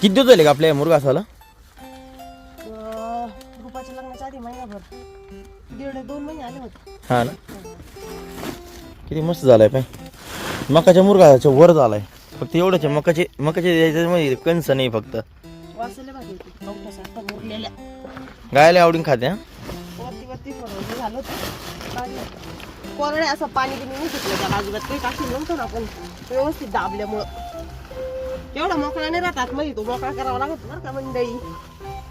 किती दिवस झाले का आपल्या मुरगासाला अं, रुपाच्या लग्नाच्या आधी महिनाभर. दीड दोन महिने आले होते. हा ना. किती मस्त झालाय पाय मकाच्या मुरगाच्या वर झालाय. फक्त एवढंच आहे मकाचे मकाचे याच्यामध्ये कणस नाही फक्त. वाचले भाजी होती कवठासारखं मुरलेल्या. गायला आवडून खाते हा? वरती वरती थोडं झालं होतं. काढलं. कोरडे असं पाणी बिनी नाही सुटलं त्याला अजिबात काही टाकलं नव्हतं ना आपण. व्यवस्थित दाबल्यामुळं. एवढा मोकळा नाही राहतात म्हणजे तो मोकळा करावा लागत बरं का मंडळी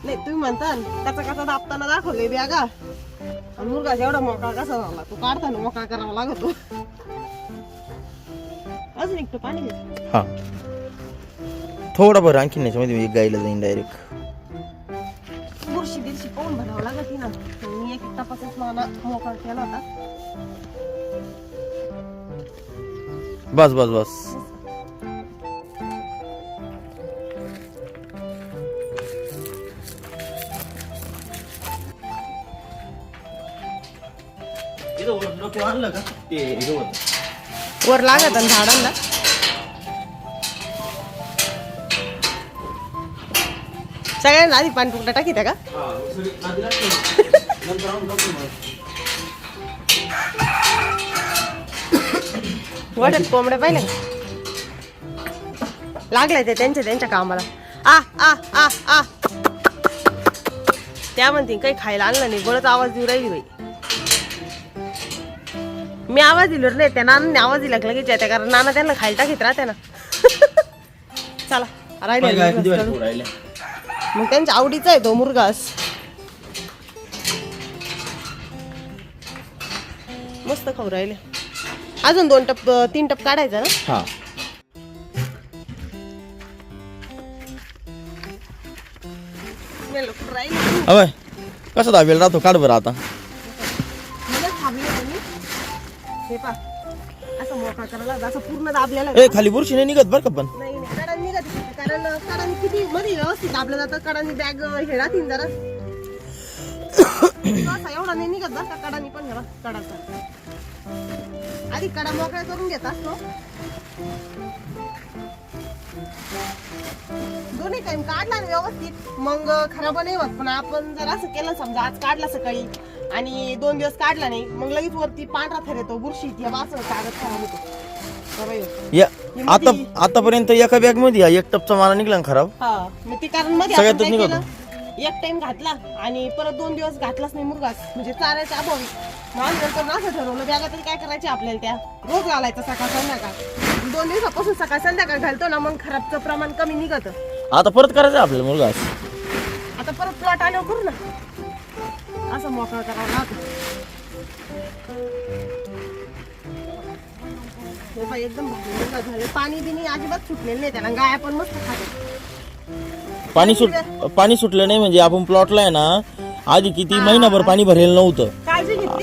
नाही तुम्ही म्हणता कचा कचा दाबताना दाखवले बॅगा आणि मुलगा एवढा मोकळा कसा झाला तो काढताना मोकळा करावा लागतो अजून एक तो पाणी घे. हा. थोडा बरं आणखीन याच्यामध्ये एक गाईला जाईन डायरेक्ट बुरशी बिरशी पाहून भरावं लागत ना मी एक एक तपासच मला मोकळा केला होता. बस बस बस. आणलं का? ते हे होतं. वर लागत आणि झाडांना? सगळ्यांना आधी पाणी तुकडा टाकी त्या का? वाटत कोंबड्या पाहिले लागलाय ते त्यांच्या त्यांच्या कामाला. आ आ आ आ. त्या म्हणतील काही खायला आणलं नाही. बळच आवाज देऊ राहिली बाई. मी आवाज दिलो नाही त्या नानाने आवाज दिला की लगेच येते कारण नाना त्यांना खायला टाकीत राहते ना. चला राहिले मग त्यांच्या आवडीचा आहे तो मुरगास मस्त खाऊ राहिले. अजून दोन टप तीन टप काढायचा ना? कसं दाबेल राहतो? काढ बरं आता. हे पा असं मोकळा करायला असं पूर्ण दाबलेला ए खाली बुरशी नाही निघत बरं का पण? नाही नाही कडाने निघत. कारण कडाने किती मध्ये व्यवस्थित दाबलं जातं कडाने बॅग हे राहतील जरा. असा एवढा नाही निघत बरं का कडाने पण घरा कडाचा. आधी कडा मोकळ्या करून घेत असतो. दोन्ही टाइम काढला ना व्यवस्थित. मग खराब नाही होत पण आपण जर असं केलं समजा आज काढला सकाळी आणि दोन दिवस काढला नाही. मग लगेच वरती पांढरा थर येतो बुरशी ती असं कागद खराब होतो. बरं येतो. या आता आतापर्यंत एका बॅगमध्ये हा एक टपचा माला निघला ना खराब. हा मग ते कारण मध्ये सगळ्यात आपण काय निघतो. केलं? एक टाइम घातला आणि परत दोन दिवस घातलाच नाही मुरगास म्हणजे चारायच्या अभावी मग आम्ही नंतर ना असं ठरवलं बॅगा तरी काय करायचे आपल्याला त्या? रोज घालायचा सकाळ संध्याकाळ. दोन दिवसापासून सकाळ संध्याकाळ घालतो ना मग खराबचं प्रमाण कमी निघत. आता परत करायचं आपल्याला मुलगा आता परत प्लॉट आल्यावर करू ना. असं मोकळा करावा लागतो एकदम झाले पाणी बिनी अजिबात सुटलेलं नाही त्याला गाया पण मस्त खाते पाणी सुट पाणी सुटलं नाही म्हणजे आपण प्लॉटला आहे ना आधी किती महिनाभर पाणी भरेल नव्हतं.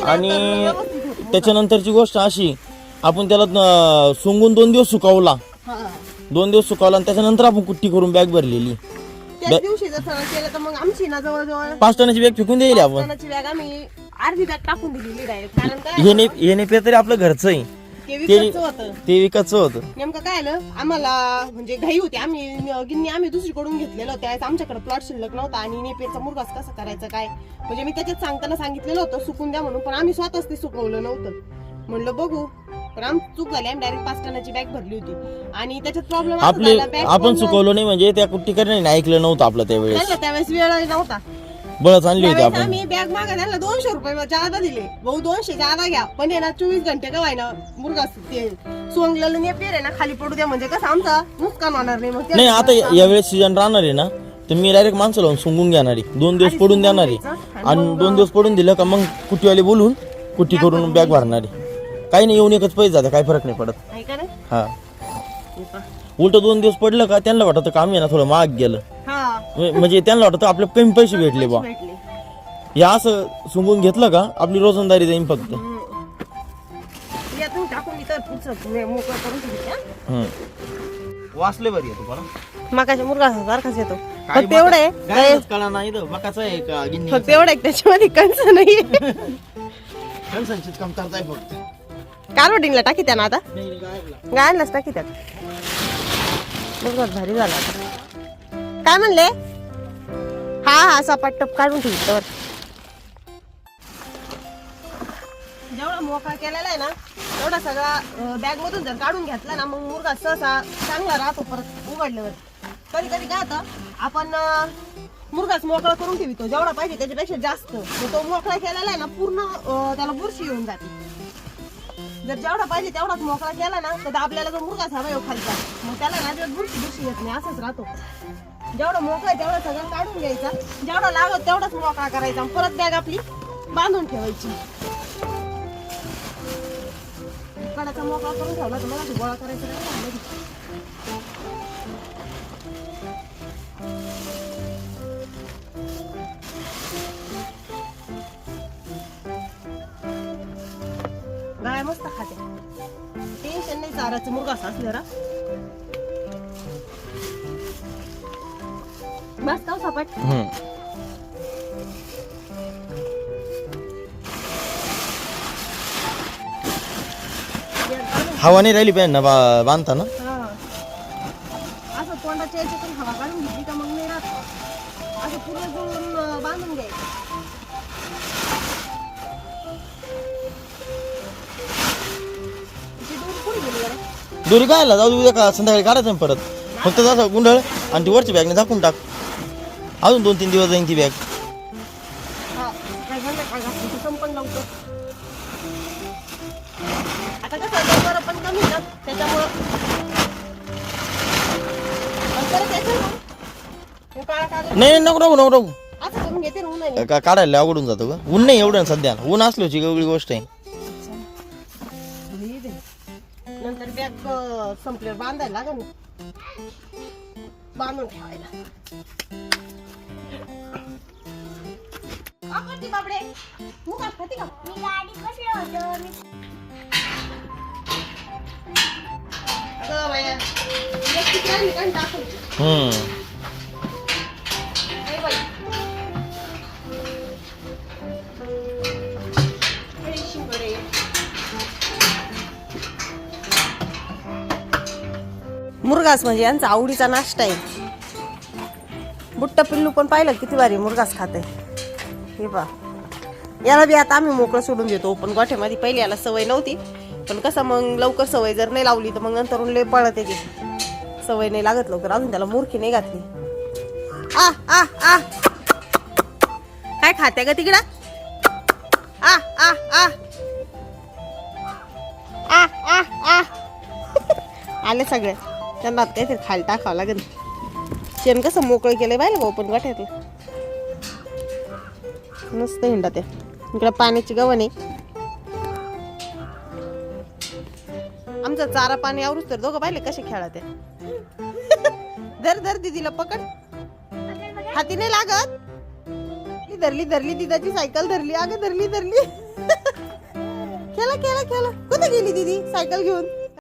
आणि. त्याच्यानंतरची गोष्ट अशी आपण त्याला सोंगून दोन दिवस सुकावला. हा. दोन दिवस सुकावला आणि त्याच्यानंतर आपण कुट्टी करून बॅग भरलेली. त्याच दिवशी जर सगळं केलं तर मग आमची ना जवळजवळ पाच टनाची बॅग फेकून देईल आपण. टनाची बॅग आम्ही अर्धी बॅग टाकून डायरेक्ट कारण काय नाही हे नाही तरी आपलं घरचं आहे. ते ते विकतचं होतं. ते विकतचं होतं. नेमकं काय आलं? आम्हाला म्हणजे घाई होती. आम्ही गिन्नी आम्ही दुसरीकडून घेतलेलं होतं. त्यावेळेस आमच्याकडे प्लॉट शिल्लक नव्हता आणि नेपेरचा मुरगास कसं करायचं काय? म्हणजे मी त्याच्यात सांगताना सांगितलेलं होतं सुकून द्या म्हणून. पण आम्ही स्वतःच ते सुकवलं नव्हतं. म्हणलं बघू. पण आम्ही डायरेक्ट पाच टनाची बॅग भरली होती. आणि त्याच्यात प्रॉब्लेम आपले आपण सुकवलो नाही म्हणजे त्या कुट्टी करण्याने ऐकलं नव्हतं आपलं त्यावेळेस. त्यावेळेस वेळ नव्हता. बळच आणली होती आपण. आम्ही बॅग मागा त्यांना दोनशे रुपये जादा दिले. भाऊ दोनशे जादा घ्या. पण आहे ना चोवीस घंटे का व्हायना? मुलगा ते. सोंगलेलं नेपेर आहे ना खाली पडू द्या म्हणजे. कसं आमचा नुकसान होणार नाही मग. नाही आता यावेळेस सीजन राहणार आहे ना तर मी डायरेक्ट माणसं लावून सोंगून घेणार आहे. दोन दिवस पडून देणार आहे. आणि दोन दिवस पडून दिलं का मग कुट्टीवाले बोलून कुट्टी करून बॅग भरणार आहे. काही नाही येऊन एकच पैसे जाते काही फरक नाही पडत. आहे का नाही हा. हे पहा. उलट दोन दिवस पडलं का त्यांना वाटतं काम आहे ना थोडं महाग गेलं. हा. म्ह- म्हणजे त्यांना वाटतं आपले कमी पैसे भेटले बा. भेटले. या असं सुंगून घेतलं का आपली रोजंदारी जाईन फक्त. यातून टाकून इथं पुढचं मोकळं करून ठेवते, हा. हम्म. वाचले बरी आहे तुम्हाला. मकाच्या मुलगा सारखाच येतो. फक्त एवढं आहे काय- कळा नाही इथं मकाचा आहे का गिन्नी फक्त एवढं आहे की त्याच्यामध्ये कंच नाही कमतरता आहे फक्त. कारवटिंगला टाकी त्या ना आता. गायलाच टाकी त्यात. मुलगाच भारी झाला आता. काय म्हणले? हा हा सपाट टप काढून ठेवली तर जेवढा मोकळा केलेला आहे ना तेवढा सगळा बॅग मधून जर काढून घेतला ना मग मुर्गा सहसा चांगला राहतो परत उघडल्यावर. कधी कधी काय होतं आपण मुर्गाच मोकळा करून ठेवतो. जेवढा पाहिजे त्याच्यापेक्षा जास्त. मग तो मोकळा केलेला आहे ना पूर्ण त्याला बुरशी येऊन जाते. जर जेवढा पाहिजे तेवढाच मोकळा केला ना तर आपल्याला जो मुर्गाच हवा येऊ खालचा मग त्याला ना अजिबात बुरशी बुरशी येत नाही असंच राहतो. जेवढा मोकळा आहे तेवढा सगळं काढून घ्यायचा. जेवढा लागत तेवढाच मोकळा करायचा परत बॅग आपली बांधून ठेवायची. कडाचा मोकळा करून ठेवला तर मला गोळा करायचा मस्त खाते. टेन्शन नाही चाराचं मुर्गा असल्यावर मस्त हो सपाट. हम्म. हवा नाही राहिली पाहिजे ना बा बांधताना. दोरी काय जाऊ दे उद्या का संध्याकाळी काढायचं ना परत. फक्त तसं गुंडळ आणि ती वरची बॅगने झाकून टाक. अजून दोन तीन दिवस जाईन ती बॅग हा, काय झालं काय घातलं ते संपण लवकर आता कसं डोंगर पण कमी ना त्याच्यामुळं. आणि परत यायचं ना, हे काळा कागद नाही नाही, नको नको नको नको. असं करून घेते ना उन्हाने का काढायला अवघडून जातो का ऊन नाही एवढं सध्या. ऊन असल्याची वेगळी गोष्ट आहे. बॅग संपल्यावर बांधायला लागेल ना. बांधून ठेवायला. का करते बाबडे? तू का खाते का? मी गाडीत बसलो होतो मी. अगं बाया एक मुरगास म्हणजे यांचा आवडीचा नाश्ता आहे. बुट्ट पिल्लू पण पाहिलं किती भारी मुरगास खाते. हे बा याला बी आता आम्ही मोकळं सोडून देतो. पण गोठ्यामध्ये पहिले याला सवय नव्हती. पण कसं मग लवकर सवय जर नाही लावली तर मग नंतर लय पळत येते सवय नाही लागत लवकर. अजून त्याला मूर्खी नाही घातली. आ आ आ. काय खाते का तिकडं? आ आ आ. आ आ आ. आले सगळे. त्यांना आता काहीतरी खाली टाकावं लागेल. शेण कसं मोकळं केलंय पाहिलं का ओपन गाठ्यातलं. मस्त हिंडा त्या. इकडं पाण्याची गवण आहे. आमचा चारा पाणी आवरूच तर दोघं पाहिले कसे खेळा त्या. धर धर दिदीला पकड. हाती नाही लागत. ती धरली धरली दिदाची सायकल धरली. अगं धरली धरली. खेळा खेळा खेळा. कुठे गेली दीदी सायकल घेऊन?